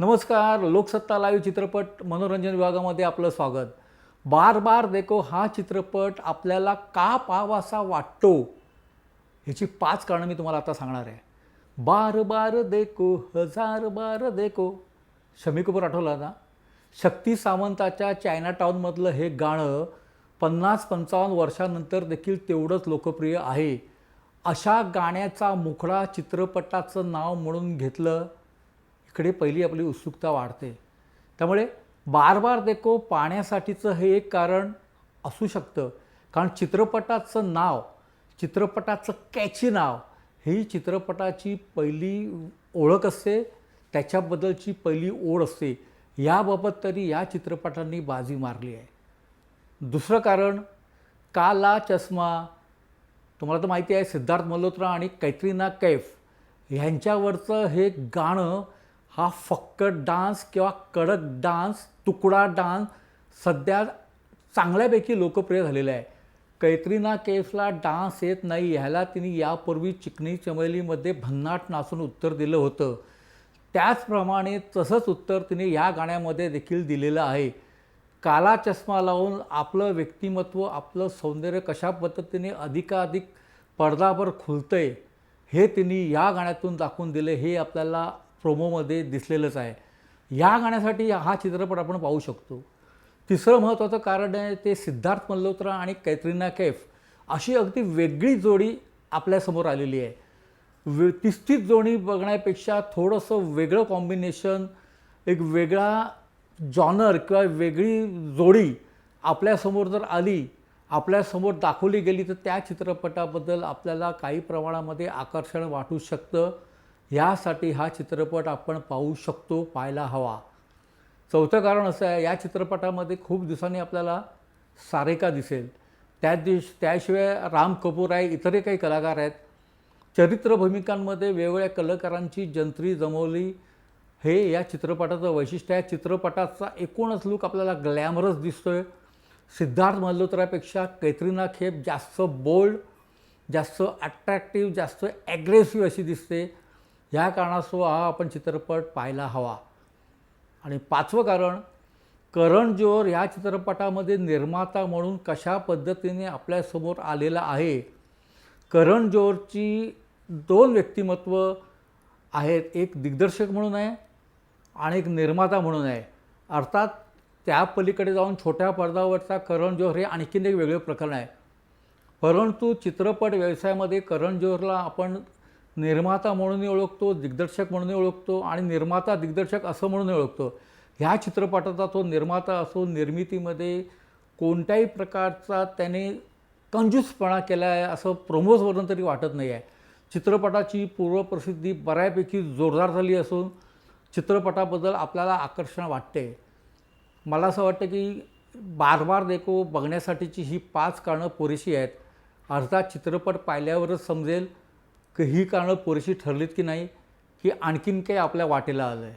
नमस्कार लोकसत्ता लाईव्ह चित्रपट मनोरंजन विभागामध्ये आपलं स्वागत. बार बार देखो हा चित्रपट आपल्याला का पावासा वाटतो ह्याची पाच कारणं मी तुम्हाला आता सांगणार आहे. बार बार देखो हजार बार देखो. शमी कपूर आठवला ना? शक्ती सावंताच्या चायना टाऊनमधलं हे गाणं पन्नास पंचावन्न वर्षानंतर देखील तेवढंच लोकप्रिय आहे. अशा गाण्याचा मुखडा चित्रपटाचं नाव म्हणून घेतलं इकडे पहिली आपली उत्सुकता वाढते. त्यामुळे बार बार देखो पाण्यासाठीचं हे एक कारण असू शकतं. कारण चित्रपटाचं नाव चित्रपटाचं कॅची नाव ही चित्रपटाची पहिली ओळख असते त्याच्याबद्दलची पहिली ओढ असते. याबाबत तरी या चित्रपटांनी बाजी मारली आहे. दुसरं कारण काला चष्मा तुम्हाला तर माहिती आहे सिद्धार्थ मल्होत्रा आणि कैत्रिना कैफ ह्यांच्यावरचं हे गाणं हा फक्कट डान्स किंवा कडक डान्स तुकडा डान्स सध्या चांगल्यापैकी लोकप्रिय झालेला आहे. कैत्रिना कैफला डान्स येत नाही ह्याला तिने यापूर्वी चिकनी चमेलीमध्ये भन्नाट नाचून उत्तर दिलं होतं. त्याचप्रमाणे तसंच उत्तर तिने या गाण्यामध्ये देखील दिलेलं आहे. काला चष्मा लावून आपलं व्यक्तिमत्व आपलं सौंदर्य कशा पद्धतीने अधिकाधिक पडद्यावर खुलतंय हे तिने या गाण्यातून दाखवून दिले. हे आपल्याला प्रोमोमध्ये दिसलेलंच आहे. या गाण्यासाठी हा चित्रपट आपण पाहू शकतो. तिसरं महत्त्वाचं कारण आहे ते सिद्धार्थ मल्होत्रा आणि कैत्रिना कैफ अशी अगदी वेगळी जोडी आपल्यासमोर आलेली आहे. वे तिसतीच जोडी बघण्यापेक्षा थोडंसं वेगळं कॉम्बिनेशन एक वेगळा जॉनर किंवा वेगळी जोडी आपल्यासमोर जर आली आपल्यासमोर दाखवली गेली तर त्या चित्रपटाबद्दल आपल्याला काही प्रमाणामध्ये आकर्षण वाटू शकतं. यासाठी हा चित्रपट आपण पाहू शकतो पाहायला हवा. चौथं कारण असं आहे या चित्रपटामध्ये खूप दिवसांनी आपल्याला सारेका दिसेल. त्या दिवस त्याशिवाय राम कपूर आहे इतरही काही कलाकार आहेत. चरित्र भूमिकांमध्ये वेगवेगळ्या कलाकारांची जंत्री जमवली. हे या चित्रपटाचं वैशिष्ट्य आहे. चित्रपटाचा एकूणच लूक आपल्याला ग्लॅमरस दिसतोय. सिद्धार्थ मल्होत्रापेक्षा कैत्रिना खेप जास्त बोल्ड जास्त अट्रॅक्टिव्ह जास्त ॲग्रेसिव्ह अशी दिसते. ह्या कारणास्तव हा आपण चित्रपट पाहायला हवा. आणि पाचवं कारण करण जोहर ह्या चित्रपटामध्ये निर्माता म्हणून कशा पद्धतीने आपल्यासमोर आलेला आहे? करण जोहरची दोन व्यक्तिमत्व आहेत. एक दिग्दर्शक म्हणून आहे आणि एक निर्माता म्हणून आहे. अर्थात त्या पलीकडे जाऊन छोट्या पडद्यावरचा करण जोहर हे आणखीन एक वेगळं प्रकरण आहे. परंतु चित्रपट व्यवसायामध्ये करण जोहरला आपण निर्माता म्हणूनही ओळखतो दिग्दर्शक म्हणूनही ओळखतो आणि निर्माता दिग्दर्शक असं म्हणूनही ओळखतो. ह्या चित्रपटाचा तो निर्माता असो निर्मितीमध्ये कोणत्याही प्रकारचा त्याने कंजूसपणा केला आहे असं प्रोमोजवरून तरी वाटत नाही आहे चित्रपटाची पूर्वप्रसिद्धी बऱ्यापैकी जोरदार झाली असून चित्रपटाबद्दल आपल्याला आकर्षण वाटते. मला असं वाटतं की बार बार देखो बघण्यासाठीची ही पाच कारणं पुरेशी आहेत. अर्थात चित्रपट पाहिल्यावरच समजेल की ही कारणं पुरेशी ठरलीत की नाही की आणखीन काही आपल्या वाटेला आलं आहे